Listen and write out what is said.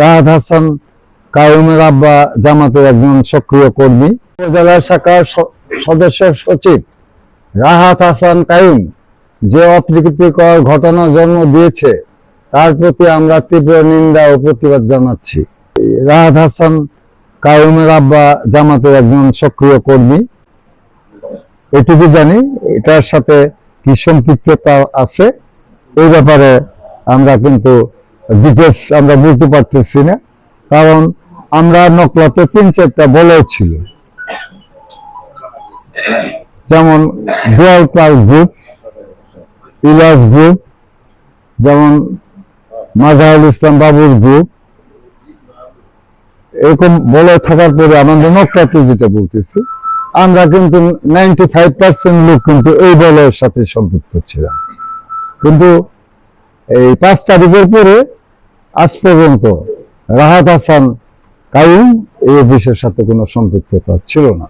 রাহাত হাসান কায়ুমের আব্বা জামাতের একজন সক্রিয় কর্মী। উপজেলা শাখার সদস্য সচিব রাহাত হাসান কায়ুম যে অপ্রীতিকর ঘটনা জন্ম দিয়েছে, তার প্রতি আমরা তীব্র নিন্দা ও প্রতিবাদ জানাচ্ছি। রাহাত হাসান কায়ুমের আব্বা জামাতের একজন সক্রিয় কর্মী। এটুকু জানি, এটার সাথে কি সম্পৃক্ততা আছে, এই ব্যাপারে আমরা কিন্তু ডিটেলস আমরা বলতে পারতেছি না, কারণ আমরা নকলাতে তিন চারটা বলেও ছিল। যেমন দোয়াল পাল গ্রুপ ইলাস গ্রুপ যেমন মাজাহুল ইসলাম বাবুর গ্রুপ এরকম বলে থাকার পরে আমাদের নকলাতে যেটা বলতেছি, আমরা কিন্তু নাইনটি ফাইভ পার্সেন্ট লোক কিন্তু এই দলের সাথে সম্পৃক্ত ছিলাম। কিন্তু এই পাঁচ তারিখের পরে আজ পর্যন্ত রাহাত হাসান কাইম এই অফিসের সাথে কোনো সম্পৃক্ততা ছিল না।